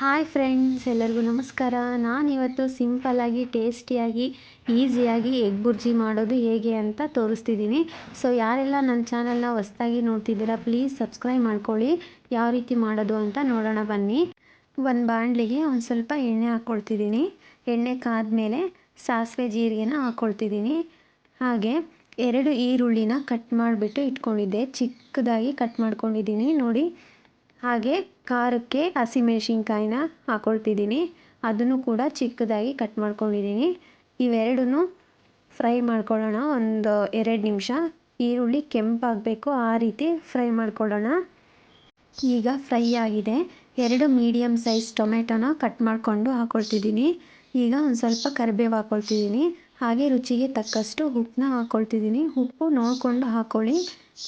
Hi friends, ಎಲ್ಲರಿಗೂ ನಮಸ್ಕಾರ. ನಾನಿವತ್ತು ಸಿಂಪಲ್ಲಾಗಿ ಟೇಸ್ಟಿಯಾಗಿ ಈಸಿಯಾಗಿ ಎಗ್ ಬುರ್ಜಿ ಮಾಡೋದು ಹೇಗೆ ಅಂತ ತೋರಿಸ್ತಿದ್ದೀನಿ ಸೊ ಯಾರೆಲ್ಲ ನನ್ನ ಚಾನಲ್ನ ಹೊಸ್ದಾಗಿ ನೋಡ್ತಿದ್ದೀರಾ ಪ್ಲೀಸ್ ಸಬ್ಸ್ಕ್ರೈಬ್ ಮಾಡ್ಕೊಳ್ಳಿ. ಯಾವ ರೀತಿ ಮಾಡೋದು ಅಂತ ನೋಡೋಣ ಬನ್ನಿ. ಒಂದು ಬಾಣಲಿಗೆ ಒಂದು ಸ್ವಲ್ಪ ಎಣ್ಣೆ ಹಾಕ್ಕೊಳ್ತಿದ್ದೀನಿ ಎಣ್ಣೆ ಕಾದ್ಮೇಲೆ ಸಾಸಿವೆ ಜೀರಿಗೆನ ಹಾಕ್ಕೊಳ್ತಿದ್ದೀನಿ ಹಾಗೆ ಎರಡು ಈರುಳ್ಳಿನ ಕಟ್ ಮಾಡಿಬಿಟ್ಟು ಇಟ್ಕೊಂಡಿದ್ದೆ. ಚಿಕ್ಕದಾಗಿ ಕಟ್ ಮಾಡ್ಕೊಂಡಿದ್ದೀನಿ ನೋಡಿ ಹಾಗೆ ಖಾರಕ್ಕೆ ಹಸಿಮೆಣ್ಸಿನ್ಕಾಯಿನ ಹಾಕ್ಕೊಳ್ತಿದ್ದೀನಿ ಅದನ್ನು ಕೂಡ ಚಿಕ್ಕದಾಗಿ ಕಟ್ ಮಾಡ್ಕೊಂಡಿದ್ದೀನಿ. ಇವೆರಡನ್ನೂ ಫ್ರೈ ಮಾಡ್ಕೊಳ್ಳೋಣ. ಒಂದು ಎರಡು ನಿಮಿಷ. ಈರುಳ್ಳಿ ಕೆಂಪಾಗಬೇಕು. ಆ ರೀತಿ ಫ್ರೈ ಮಾಡ್ಕೊಳ್ಳೋಣ. ಈಗ ಫ್ರೈ ಆಗಿದೆ. ಎರಡು ಮೀಡಿಯಮ್ ಸೈಜ್ ಟೊಮೆಟೊನ ಕಟ್ ಮಾಡಿಕೊಂಡು ಹಾಕ್ಕೊಳ್ತಿದ್ದೀನಿ ಈಗ ಒಂದು ಸ್ವಲ್ಪ ಕರಿಬೇವು ಹಾಕ್ಕೊಳ್ತಿದ್ದೀನಿ ಹಾಗೆ ರುಚಿಗೆ ತಕ್ಕಷ್ಟು ಉಪ್ಪನ್ನ ಹಾಕ್ಕೊಳ್ತಿದ್ದೀನಿ ಉಪ್ಪು ನೋಡಿಕೊಂಡು ಹಾಕ್ಕೊಳ್ಳಿ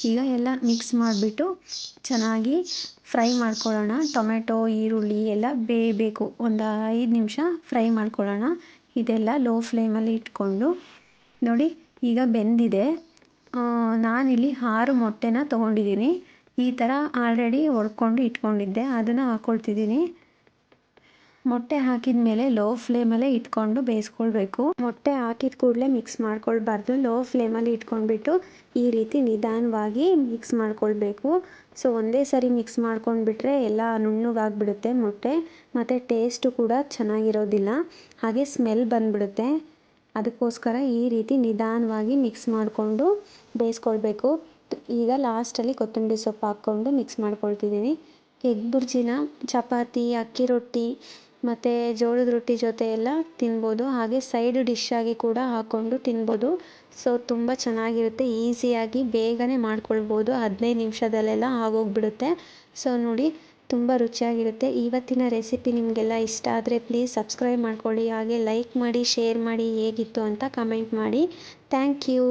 ಈಗ ಎಲ್ಲ ಮಿಕ್ಸ್ ಮಾಡಿಬಿಟ್ಟು ಚೆನ್ನಾಗಿ ಫ್ರೈ ಮಾಡ್ಕೊಳ್ಳೋಣ. ಟೊಮೆಟೊ, ಈರುಳ್ಳಿ ಎಲ್ಲ ಬೇಯಬೇಕು. ಒಂದು ಐದು ನಿಮಿಷ ಫ್ರೈ ಮಾಡ್ಕೊಳ್ಳೋಣ. ಇದೆಲ್ಲ ಲೋ ಫ್ಲೇಮಲ್ಲಿ ಇಟ್ಕೊಂಡು. ನೋಡಿ, ಈಗ ಬೆಂದಿದೆ. ನಾನಿಲ್ಲಿ ಆರು ಮೊಟ್ಟೆನ ತೊಗೊಂಡಿದ್ದೀನಿ. ಈ ಥರ ಆಲ್ರೆಡಿ ಒಡ್ಕೊಂಡು ಇಟ್ಕೊಂಡಿದ್ದೆ. ಅದನ್ನು ಹಾಕ್ಕೊಳ್ತಿದ್ದೀನಿ ಮೊಟ್ಟೆ ಹಾಕಿದ ಮೇಲೆ ಲೋ ಫ್ಲೇಮಲ್ಲೇ ಇಟ್ಕೊಂಡು ಬೇಯಿಸ್ಕೊಳ್ಬೇಕು. ಮೊಟ್ಟೆ ಹಾಕಿದ ಕೂಡಲೇ ಮಿಕ್ಸ್ ಮಾಡ್ಕೊಳ್ಬಾರ್ದು. ಲೋ ಫ್ಲೇಮಲ್ಲಿ ಇಟ್ಕೊಂಡ್ಬಿಟ್ಟು ಈ ರೀತಿ ನಿಧಾನವಾಗಿ ಮಿಕ್ಸ್ ಮಾಡ್ಕೊಳ್ಬೇಕು. ಸೊ ಒಂದೇ ಸರಿ ಮಿಕ್ಸ್ ಮಾಡ್ಕೊಂಡ್ಬಿಟ್ರೆ ಎಲ್ಲ ನುಣ್ಣಗಾಗ್ಬಿಡುತ್ತೆ ಮೊಟ್ಟೆ. ಮತ್ತು ಟೇಸ್ಟು ಕೂಡ ಚೆನ್ನಾಗಿರೋದಿಲ್ಲ. ಹಾಗೆ ಸ್ಮೆಲ್ ಬಂದ್ಬಿಡುತ್ತೆ. ಅದಕ್ಕೋಸ್ಕರ ಈ ರೀತಿ ನಿಧಾನವಾಗಿ ಮಿಕ್ಸ್ ಮಾಡಿಕೊಂಡು ಬೇಯಿಸ್ಕೊಳ್ಬೇಕು. ಈಗ ಲಾಸ್ಟಲ್ಲಿ ಕೊತ್ತಂಬರಿ ಸೊಪ್ಪು ಹಾಕ್ಕೊಂಡು ಮಿಕ್ಸ್ ಮಾಡ್ಕೊಳ್ತಿದ್ದೀನಿ. ಎಗ್ ಬುರ್ಜಿನ, ಚಪಾತಿ, ಅಕ್ಕಿ ರೊಟ್ಟಿ ಮತ್ತು ಜೋಳದ ರೊಟ್ಟಿ ಜೊತೆ ಎಲ್ಲ ತಿನ್ಬೋದು. ಹಾಗೆ ಸೈಡ್ ಡಿಶ್ಶಾಗಿ ಕೂಡ ಹಾಕ್ಕೊಂಡು ತಿನ್ಬೋದು. ಸೊ ತುಂಬ ಚೆನ್ನಾಗಿರುತ್ತೆ. ಈಸಿಯಾಗಿ ಬೇಗನೆ ಮಾಡ್ಕೊಳ್ಬೋದು. ಹದಿನೈದು ನಿಮಿಷದಲ್ಲೆಲ್ಲ ಆಗೋಗ್ಬಿಡುತ್ತೆ. ಸೊ ನೋಡಿ, ತುಂಬ ರುಚಿಯಾಗಿರುತ್ತೆ. ಇವತ್ತಿನ ರೆಸಿಪಿ ನಿಮಗೆಲ್ಲ ಇಷ್ಟ ಆದರೆ ಪ್ಲೀಸ್ ಸಬ್ಸ್ಕ್ರೈಬ್ ಮಾಡ್ಕೊಳ್ಳಿ. ಹಾಗೆ ಲೈಕ್ ಮಾಡಿ ಶೇರ್ ಮಾಡಿ ಹೇಗಿತ್ತು ಅಂತ ಕಮೆಂಟ್ ಮಾಡಿ. Thank you